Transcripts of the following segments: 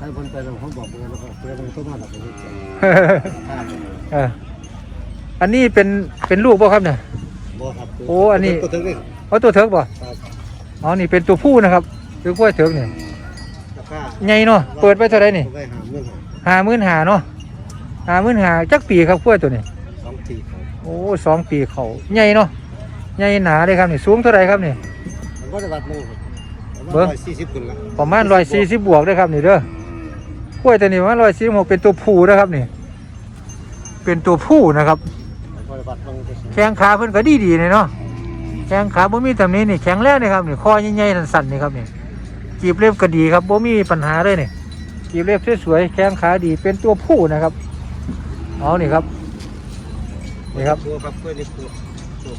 ให้คนไปแล้วเขาบอกเลยแล้วก็เพื่อนมันก็มาหลับไปเลยข้ามไปเลยเอออันนี้เป็นเป็นลูกบ่ครับเนี่ย บ่ครับโอ้อันนี้ ตัวถึงนี่เอาตัวเถิกบ่ครับอ๋อนี่เป็นตัวผู้นะครับคือกล้วยเถิกเนี่ยราคาใหญ่เนาะเปิดไปเท่าไหรนี่ผมได้หาเงินห้าหมื่นหาเนาะห้าหมื่นหาจักปีครับกล้วยตัวนี้สองทีครับโอ้สองปีเขาใหญ่เนาะใหญ่หนาเลยครับนี่สูงเท่าไหรครับนี่มันก็จะวัดมือครับเบิ่งร้อยสี่สิบคนละประมาณร้อยสี่สิบบวกเลยครับนี่เด้อ กล้วยตัวนี้ประมาณร้อยสี่หกเป็นตัวผู้นะครับนี่ เป็นตัวผู้นะครับมันก็จะวัดมือไปสิแข้งขาเพิ่นก็ดีดีเลยเนาะ แข้งขาบ่มีตำหนี้นี่แข็งแรงนี่ครับนี่คอใหญ่ๆสั่นๆนี่ครับนี่จีบเล็บก็ดีครับบ่มีปัญหาเลยนี่จีบเล็บสวยๆแข้งขาดีเป็นตัวผู้นะครับเอานี่ครับนี่ครับตัวครับเพื่อนนี่ตัวตัว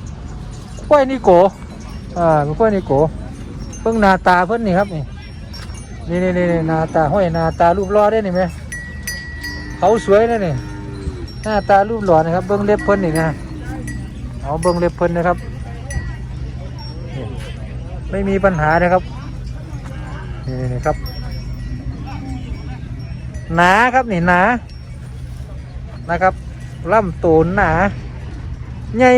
กล้วยนิโกอ่าเป็นกล้วยนิโกเพิ่งหน้าตาเพิ่นนี่ครับนี่ นี่นี่นี่หน้าตาห้อยหน้าตารูปหล่อได้นี่ไหมเขาสวยนะนี่หน้าตารูปหล่อนะครับ เบิ้งเล็บเพิ่นนี่นะเอาเบิ้งเล็บเพิ่นนะครับ ไม่มีปัญหานะครับนี่นี่ครับหนาครับนี่หนานะครับลำโตนหนาใหญ่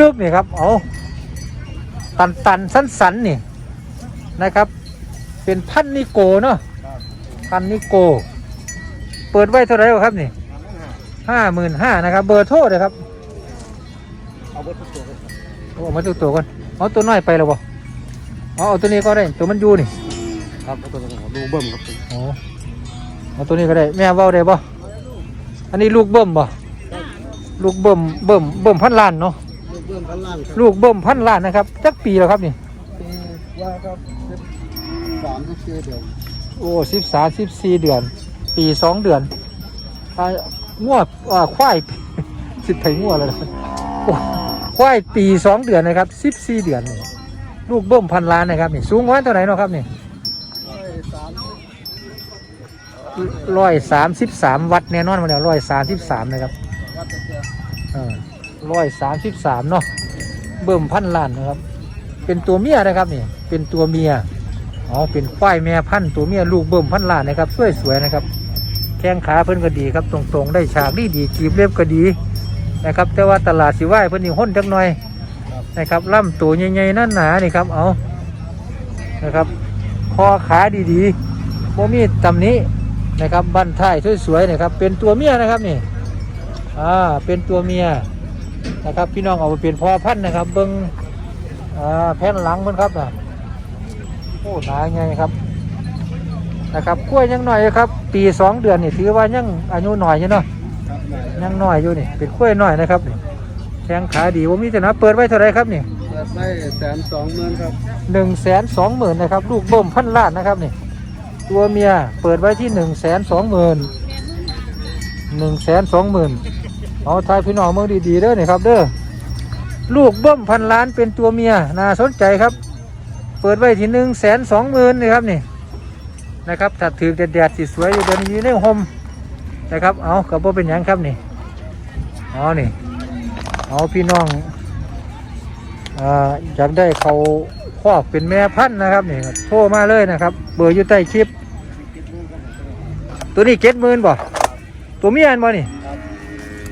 ลึกๆนี่ครับเอาตันตันๆสันสันๆนี่นะครับ เป็นพันนิโกเนาะครับพันนิโก เปิดไว้เท่าไหร่วะครับนี่หาเงินหาห้าหมื่นห้านะครับ เบอร์โทรเลยครับ เอาเบดทุกตัวเลยครับเอามาตัวตัวก่อนเอาตัวน้อยไปแล้วบ่เอาเอาตัวนี้ก็ได้ ตัวมันอยู่นี่ ครับเอาตัวนี้ครับดูเบิ่มครับโอ้เอาตัวนี้ก็ได้ แม่เว้าได้บ่อันนี้ลูกเบิ่มบ่ลูกเบิ่มเบิ่มเบิ่มพันล้านเนาะลูกเบิ่มพันล้านครับลูกเบิ่มพันล้านนะครับจักปีแล้วครับนี่ปีว่าครับ สามสิบสี่เดือนโอ้สิบสามสิบสี่เดือน ปีสองเดือนอ่าง่วอ่าควาย สิบไถง่วเลยนะโอ้ควายปีสองเดือนนะครับสิบสี่เดือนนี่ลูกเบิ้มพันล้านนะครับนี่สูงวันเท่าไหร่เนาะครับนี่ร้อยสามสิบร้อยสามสิบสามวัดแน่นอนมาแล้วร้อยสามสิบสามนะครับวัดตะเกียบร้อยสามสิบสามเนาะเบิ่มพันล้านนะครับ เป็นตัวเมียนะครับนี่เป็นตัวเมีย อ๋อเป็นควายแม่พันธุ์ตัวเมียลูกเบิ่มพันล้านนะครับสวยๆนะครับ แข้งขาเพิ่นก็ดีครับตรงๆ ได้ฉากดีดีจีบเล็บก็ดีนะครับ แต่ว่าตลาดสิไหวเพิ่นนี่ห้นจักหน่อยนะครับล่ำตัวใหญ่ๆนั่นหนานี่ครับเอานะครับคอขาดีๆโมมีตำนี้นะครับบั้นท้ายสวยๆนะครับ เป็นตัวเมียนะครับนี่อ่าเป็นตัวเมียนะครับ พี่น้องเอาไปเป็นพอพันธุ์นะครับ เบิ้งอ่าแผ่นหลังเพิ่นครับน่ะ โอ้หนาไงครับนะครับกล้วยยังหน่อยครับ ปีสองเดือนนี่ถือว่ายังอายุหน่อยอยู่เนาะครับได้ยังหน่อยอยู่นี่เป็นกล้วยหน่อยนะครับนี่แข้งขาดีว่ามีแต่นะเปิดไว้เท่าไหรครับนี่เปิดได้แสนสองหมื่นครับหนึ่งแสนสองหมื่นนะครับลูกเบิ่มพันล้านนะครับนี่ตัวเมียเปิดไว้ที่หนึ่งแสนสองหมื่นหนึ่งแสนสองหมื่นเอาทายพี่น้องเมืองดีๆเด้อนี่ครับเด้อลูกเบิ่มพันล้านเป็นตัวเมียน่าสนใจครับ เปิดไว้ที่หนึ่งแสนสองหมื่นนี่ครับนี่นะครับถ้าถือแดดๆสีสวยอยู่เดินอยู่ในห่มนะครับเอากับว่าเป็นยังครับนี่เอานี่เอาพี่น้องอ่าอยากได้เขาครอบเป็นแม่พันธุ์นะครับนี่โทรมาเลยนะครับ เบอร์อยู่ใต้คลิป ตัวนี้เจ็ดหมื่นบ่ตัวเมียอันบ่นี่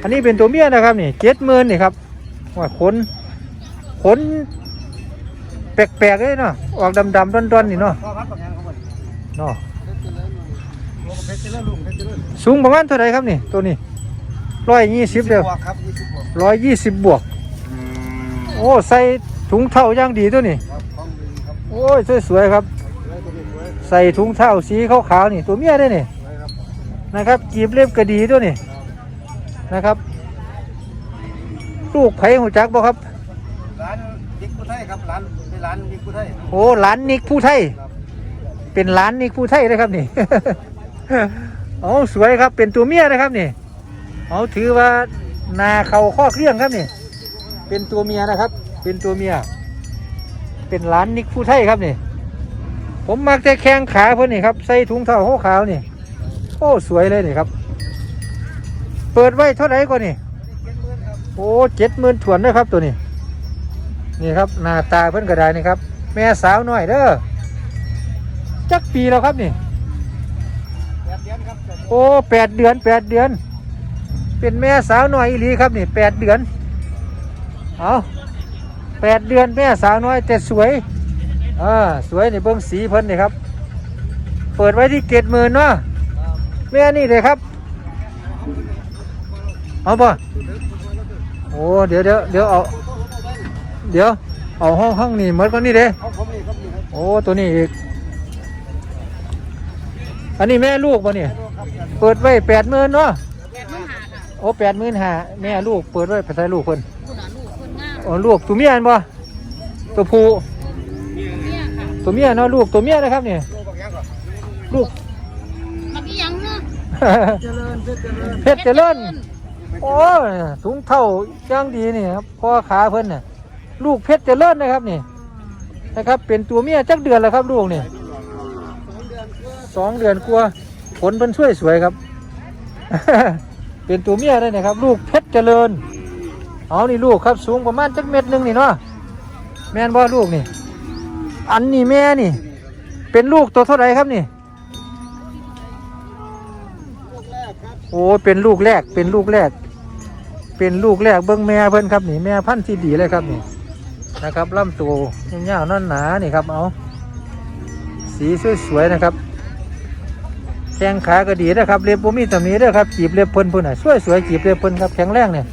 อันนี้เป็นตัวเมียนะครับนี่เจ็ดหมื่นนี่ครับว่าขนขน แปลกๆเลยเนาะออกดำๆด้อนๆนี่เนาะพ่อพักกับยังเขาหมดเนาะเพชรเจริญลุงเพชรเจริญสูงประมาณเท่าไหรครับนี่ตัวนี้ร้อยยี่สิบเดียวบวกครับยี่สิบบวกร้อยยี่สิบบวก โอ้ใส่ถุงเท้าอย่างดีตัวนี้ครับของดีครับโอ้ยสวยๆครับไว้ตัวนี้ไว้ใส่ถุงเท้าสีขาวๆนี่ ตัวเมียได้นี่ไว้ครับนะครับกีบเล็บกระดีตัวนี้นะครับ ลูกไผ่หูจักบ่ครับ ร้านดิกกุไทย ครับร้านนร้านดิกกุไทยโอ้หลานนิกผู้ไทย เป็นหลานนิกผู้ไทยเลยครับนี่ เอาสวยครับเป็นตัวเมียนะครับนี่เอาถือว่านาเขาข้อเครื่องครับนี่ เป็นตัวเมียนะครับ เป็นตัวเมีย เป็นหลานนิกผู้ไทยครับนี่ ผมมักแต่แข้งขาเพื่อนนี่ครับใส่ถุงเท้าขาวนี่โอ้สวยเลยนี่ครับ เปิดไว้เท่าไหร่ก่อนนี่โอ้เจ็ดหมื่นถวนด้ครับตัวนี้ นี่ครับหน้าตาเพิ่นกระไดนี่ครับ แม่สาวน้อยเด้อจักปีแล้วครับนี่อนครับโอ้แปดเดือนแปดเดือน เป็นแม่สาวน้อยอีหลีครับนี่แปดเดือนเอาแปดเดือนแม่สาวน้อยแต่สวยอ่าสวยในเบิ้งสีเพิ่นนี่ครับ เปิดไว้ที่เจ็ดหมื่นเนาะแม่นี่เลยครับเอาป่ะโอ้เดี๋ยวเดี๋ยวเดี๋ยวเอา เดี๋ยว เอาห้องห้องนี่หมดก็นี่เด้เอาผมนี่ครับนี่ครับโอ้ตัวนี้อีก อันนี้แม่ลูกป่ะเนี่ยเปิดไว้แปดหมื่นเนาะแปดมื่นหาค่ะโอ้แปดหมื่นห้าแม่ลูกเปิดไว้ภาษาลูกเพิ่นคุณหาลูกคนงามอ๋อลูกตัวเมียอันบ่ตัวผู้เนี่ยค่ะตัวเมียเนาะลูกตัวเมียนะครับเนี่ยโลบักยังก่อนลูกมันก็ยังเนาะเจริญเพชรเจริญเพชรเจริญโอ้ยถุงเท่าย่างดีนี่ครับพ่อขาเพิ่นน่ะ ลูกเพชรเจริญนะครับนี่นะครับ เป็นตัวเมียจักเดือนแล้วครับลูกนี่สองเดือนกว่าผลเพิ่นช่วยสวยครับ เป็นตัวเมียได้นะครับ ลูกเพชรเจริญ เอานี่ลูกครับสูงประมาณจักเม็ดหนึ่งนี่เนาะแม่นบ่ลูกนี่ อันนี้แม่นี่ เป็นลูกตัวเท่าไหรครับนี่โอ้เป็นลูกแรกเป็นลูกแรก เป็นลูกแรกเบิ้งแม่เพิ่นครับนี่แม่พันธุ์ที่ดีเลยครับนี่ นะครับลำตัวยาวๆนั่นหนานี่ครับเอาสีสวยๆนะครับแข้งขาก็ดีนะครับเล็บบ่มีตำหนิเด้อครับจีบเล็บเพิ่นพ่นน่ะสวยๆจีบเล็บเพิ่นครับแข็งแรงเนี่ย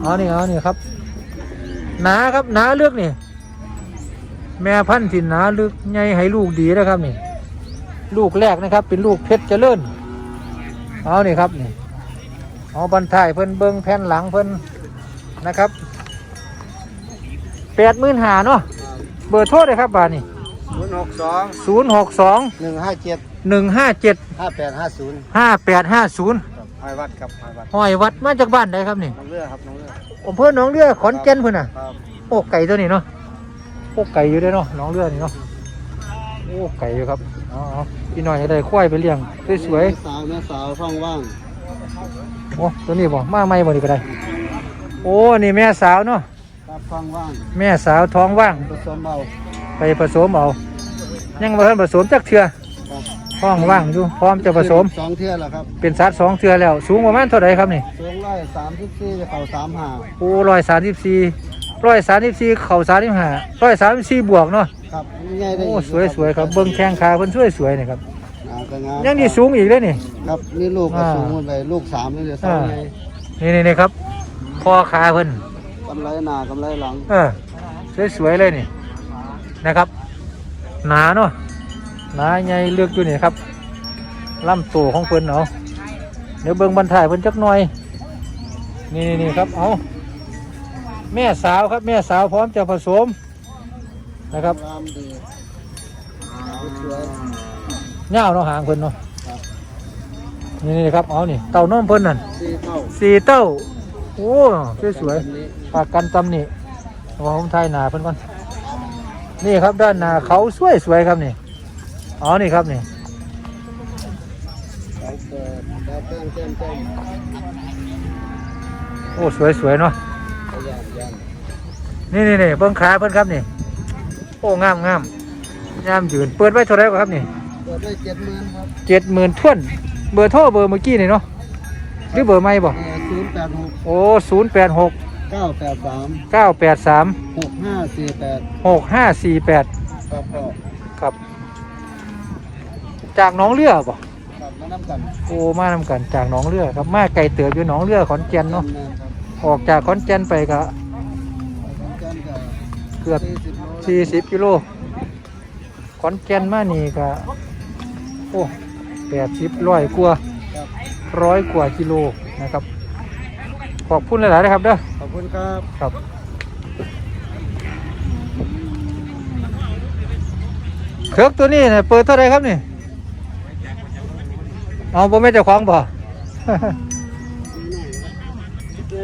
เอานี่เอานี่ครับหนาครับหนาเลือกนี่แม่พันธุ์ที่หนาลึกใหญ่ให้ลูกดีนะครับนี่ ลูกแรกนะครับ เป็นลูกเพชรเจริญเอานี่ครับนี่เอาบันทายเพิ่นเบิ้งแผ่นหลังเพิ่นนะครับ แปดหมื่นหาเนาะเบอร์โทรเลยครับบาทนี่ศูนย์หกสองศูนย์หกสองหนึ่งห้าเจ็ดหนึ่งห้าเจ็ดห้าแปดห้าศูนย์ห้าแปดห้าศูนย์ครับไพวัดครับไพวัดหอยวัดมาจากบ้านใดครับนี่น้องเรือครับน้องเรืออำเภอหนองเรือขอนแก่นเพิ่นน่ะครับโอ้ไก่ตัวนี้เนาะโอ้ไก่อยู่เด้อเนาะหนองเรือนี่เนาะโอ้ไก่อยู่ครับเอาเอาพี่น้อยให้ได้ควายไปเลี้ยงสวยสาวแม่สาวท้องว่างๆโอ้ตัวนี้บ่มาใหม่บ่นี่ก็ได้ โอ้นี่แม่สาวเนาะ ครับท้องว่างแม่สาวท้องว่าง ผสมเอาไปผสมเอายังบ่ทันผสมจักเทื่อครับท้องว่างอยู่พร้อมจะผสม สองเที่ยแล้วครับเป็นสัตว์สองเทื่อแล้ว สูงประมาณเท่าไหร่ครับนี่สูงร้อยสามสิบสี่จะเข่าสามหาโอ้ร้อยสามสิบสี่ร้อยสามสิบสี่เข่าสามสิบห้าร้อยสามสิบสี่บวกเนาะครับง่ายได้โอ้อีกสวยสวยๆครับเบิ้งแข้งขาเพิ่นสวยสวยๆนี่ครับอ่าก็งามยังนี่สูงอีกเลยนี่ ครับนี่ลูกก็อ่า สูงหมดเลยลูกสามนี่เลยสองอ่าไงนี่นี่นี่ครับคอขาเพิ่นกำไรหนากำไรหลัง เออสวยสวยๆเลยนี่นะครับ หนาเนาะหนาใหญ่เลือกอยู่นี่ครับลำตัวของเพิ่นเอาเดี๋ยวเบิ้งบรรทายเพิ่นจักหน่อยนี่นี่นี่ครับเอาแม่สาวครับแม่สาวพร้อมจะผสมนะครับงามดีสวยเงาวเนาะหางเพิ่นเนาะครับนี่นี่ครับเอานี่เต่านมเพิ่นนั่นสี่เท่าสี่เต้า โอ้สวยแบบนี้ๆปากกันตำนี่เอาผมทายหนาเพิ่นก่อนนี่ครับด้านหน้าเขาสวยสวยๆครับนี่เอานี่ครับนี่เขาเปิดแล้วแก้มแก้มแก้มโอ้สวยสวยๆเนาะขยันยันนี่นี่นี่เบิ้งขาเพิ่นครับนี่โอ้งามงามงามยืนเปิดไว้เท่าไหรครับนี่เปิดด้วยเจ็ดหมื่นครับเจ็ดหมื่นท่วนเบอร์โทรเบอร์เมื่อกี้นี่เนาะหรือเบอร์ไม่บ่ ศูนย์แปดหกโอ้ศูนย์แปดหกเก้าแปดสามเก้าแปดสามหกห้าสี่แปดหกห้าสี่แปดครับก็ครับ จากหน้องเรือบ่ครับมาน้ำกันโอ้มานำกันจากหน้องเรือครับมาไก่เตืออยู่หน้องเรือขอนแก่นเนาะแม่ครับออกจากขอนแก่นไปก็แก้มก็เกือบ สี่สิบโลสี่สิบกิโลขอนแก่นมานี่ก็โอ้แปดสิบร้อยกว่าครับร้อยกว่ากิโลนะครับ ขอบคุณหลายๆนะครับเด้อขอบคุณครับครับเครือกตัวนี้เนี่ยเปิดเท่าไหรครับนี่เอาบ่แม่นเจ้าของบ่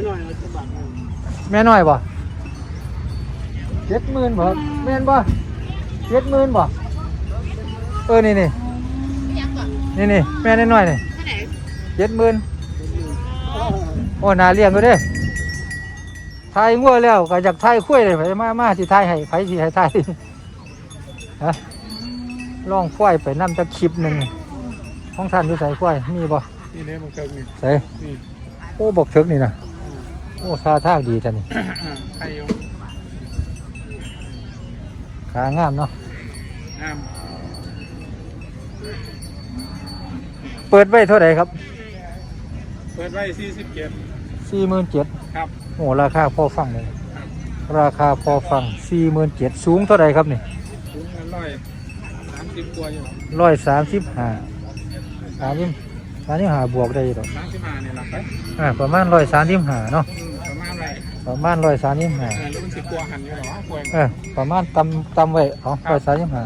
หน่อยจะบักแม่น้อยบ่เจ็ดหมื่นบ่แม่นบ่เจ็ดหมื่นบ่เออนี่นี่ยังก่อนนี่นี่แม่น้อยๆนี่เท่าไหร่เจ็ดหมื่น โอ้นาเลี้ยงก็ได้ทายงัวแล้วก็อยากทายคุ้ยเลยไปมามาที่ทายให้ไผที่ให้ทายฮะลองฝ้อยไปนำจะคลิปหนึ่งหของท่านอยู่ใส่กล้วยมีบ่นี่เนี่ยมันเกิดนี่ใส่นี่โอ้บอกเถิกนี่นะโอ้ซาทางดีจังนี่ใครอยู่ขางามเนาะงามเปิดไว้เท่าไหร่ครับ เปิดไว้สี่สิบเจ็ด สี่หมื่นเจ็ดครับ โอ้ราคาพอฟังเลยราคาพอฟังสี่หมื่นเจ็ดสูงเท่าไหร่ครับนี่ถุงเงินร้อยสามสิบกว่าอยู่ร้อยสามสิบห้าสามสิบสามสิบห้าบวกได้อยู่ดอกสามสิบห้าเนี่ยหลักไปอ่าประมาณร้อยสามสิบห้าเนาะอืมประมาณไรประมาณร้อยสามสิบห้าเออแล้วมันสิบกว่าหันอยู่หรอวะกล้วยเออประมาณตำตำไว้เอาร้อยสามสิบห้า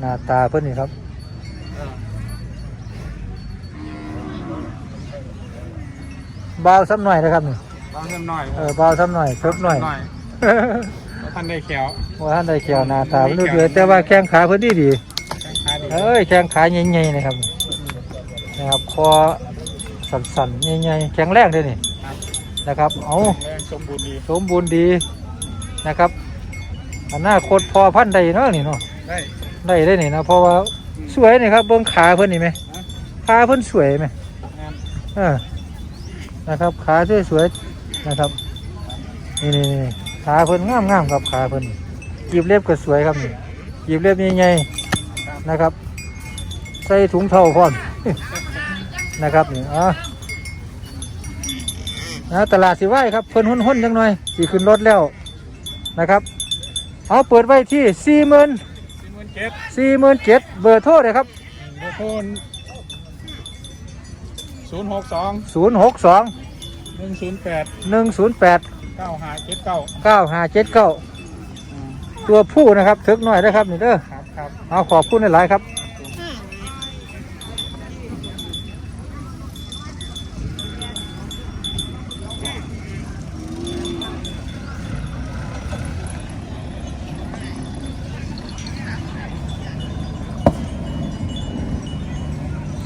หน้าตาเพิ่นนี่ครับ เบาซ้ำหน่อยนะครับนี่บางเงินหน่อยเออเบาซ้ำหน่อยเทิบหน่อยหน่อยแล้วท่านได้แขวว่าท่านได้เขียวหน้าตาเพิ่นเรื่อยๆแต่ว่าแข้งขาเพิ่นดีดีแข้งขาดีๆเอ้ยแข้งขาใหญ่ๆนะครับนะครับคอสั่นๆใหญ่ๆแข็งแรงเลยนี่ครับนะครับเอาแรงสมบูรณ์ดีสมบูรณ์ดีนะครับอนาคตพอพันธุ์ใดเนาะนี่เนาะได้ได้ได้นี่นะเพราะว่าสวยนี่ครับเบิ้งขาเพิ่นนี่ไหมขาเพิ่นสวยไหมงานเออ นะครับ ขาสวยสวยๆนะครับนี่นี่ขาเพิ่นงามงามครับขาเพิ่นกีบเล็บก็สวยครับนี่กีบเล็บใหญ่ๆนะครับ ใส่ถุงเท้าพร้อมนะครับนี่อะนะตลาดสิไหวครับเพิ่นหุ่นหุ่นจังหน่อยสิขึ้นรถแล้วนะครับ เอาเปิดไว้ที่สี่หมื่นสี่หมื่นเจ็ดสี่หมื่นเจ็ดเบอร์โทรเลยครับเบอร์โทร ศูนย์หกสองศูนย์หกสองหนึ่งศูนย์แปดหนึ่งศูนย์แปดเก้าห้าเจ็ดเก้าเก้าห้าเจ็ดเก้าตัวผู้นะครับทึกหน่อยนะครับนี่เด้อครับครับเอาขอบคุณหลายๆครับ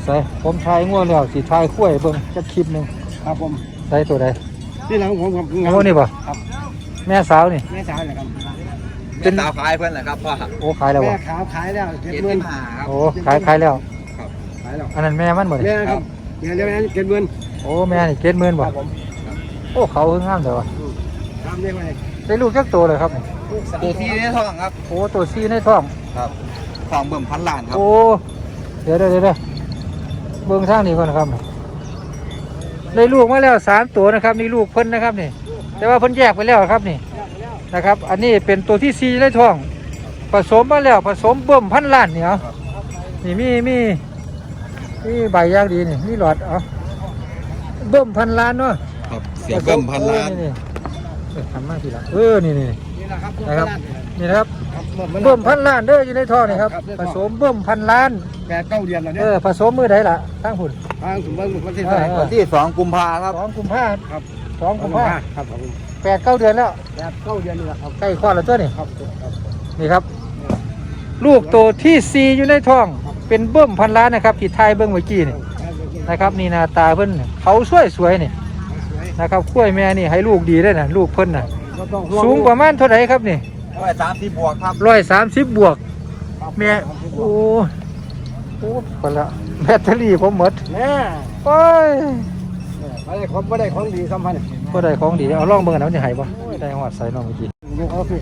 ใส่ ผมทายง่วงแล้วสิทายขั้วยเบิ่งจะคลิปหนึ่งครับผมใส่ตัวใดนี่หลังผมผมโอ้นี่ป่ะครับแม่สาวนี่แม่สาวเหรอครับเป็นตาขายเพื่อนแหละครับพ่อโอ้ขายแล้วแม่บ่ขาวขายแล้วเก็บเจ็ดเงิสินบห้าครับโอ้ขายขายแล้ว ขายแล้วอันนั้นแม่มันหมดแม่ครับเดี๋ยวเดี๋ยวแม่เก็บเงินโอ้แม่นี่เจ็ดหมื่นคบ่รับผมโอ้เขาเพิ่งงามแต่ว่าทำได้ไหมได้ลูกจักโตเลยครับ ตัวที่ได้ทองครับ โอ้ตัวซีในท้องครับของเบิ่มพันล้านครับโอ้เดี๋ยวเดี๋ยวเดี๋ยว เดี๋ยวเบิ่งทางนี้ก่อนนะครับได้ลูกมาแล้วสามตัวนะครับนี่ลูกเพิ่นนะครับนี่ แต่ว่าเพิ่นแยกไปแล้วครับนี่นะครับ อันนี้เป็นตัวที่ซีในท้อง ผสมมาแล้วผสมเบิ่มพันล้านนี่เอานี่มีมีมีใบอยางดีนี่มีหลอดเอาเบิ่มพันล้านเนาะครับเสียเบิ่มพันล้านเออนี่เออทำมาทีละเออนี่นี่นี่แหละครับนะครับนี่นะครับครับ เบิ่มพันล้านเด้ออยู่ในท่อนี่ครับ ผสมเบิ่มพันล้านแปดเก้าเดือนแล้วเอเนี่ยอผสมมือใดล่ะตั้งหุ่น ทางถุงเบิ้งประเทศไทยเออ วันที่สองกุมภาครับ สองกุมภาครับสองกุมภาครับผมแปดเก้าเดือนแล้วแปดเก้าเดือนนี่แหละครับใกล้คลอดแล้วตัวนี่ครับครับ นี่ครับ ลูกตัวที่ซีอยู่ในท้อง เป็นเบิ่มพันล้านนะครับที่ไทยเบิ่งเมื่อกี้นี่นะครับ นี่หน้าตาเพิ่นเขาสวยสวยๆนี่สวยนะครับกล้วยแม่นี่ให้ลูกดีได้น่ะลูกเพิ่นน่ะก็ต้องห่วสูงประมาณเท่าไหร่ครับนี่ ร้อยสามสิบบวกครับร้อยสามสิบบวกแม่โอ้โอ้ไปละแบตเตอรี่ผมหมดแม่โอ้ยไม่ได้ของไม่ได้ของดีสัมพันธ์ก็ได้ของดีเอาลองเบิ่งกันนะมันจะหายปะได้หอดใส่น้องเมื่อกี้ลูกเขาคือ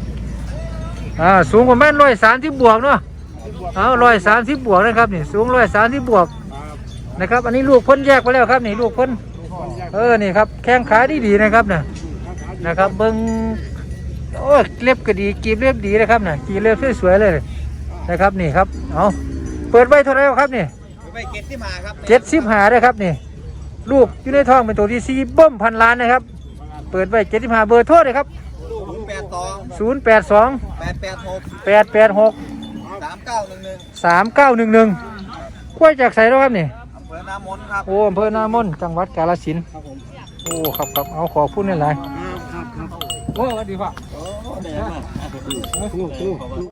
อ่าสูงประมาณร้อยสามสิบบวกเนาะเอาร้อยสามสิบบวกนะครับนี่สูงร้อยสามสิบบวกนะครับ อันนี้ลูกเพ้นแยกไปแล้วครับนี่ลูกเพ้นเออนี่ครับแข้งขาดีดีๆนะครับน่ะนะครับเบิ่ง โอ้ยเล็บก็ดีกีบเล็บดีนะครับน่ะกีบเล็บสวยๆเลยนะครับนี่ครับเอาเปิดไว้เท่าไหร่ครับนี่ไปเก็ตที่มาครับเจ็ดสิบหาได้ครับนี่ลูกอยู่ในท้องเป็นตัวที่สี่เบิ้มพันล้านนะครับ เปิดไว้เจ็ดสิบหาเบอร์โทษเลยครับศูนย์แปดสองศูนย์แปดสองแปดแปดหกแปดแปดหกสามเก้าหนึ่งหนึ่งสามเก้าหนึ่งหนึ่งกล้วยจากใสแล้วครับนี่อำเภอหน้ามนครับโอ้อำเภอนามนจังหวัดกาฬสินธุ์ครับผมโอ้ครับครับเอาขอพูดนี่หลายครับครับโอ้ดีป่ะลูกลูก 不用不用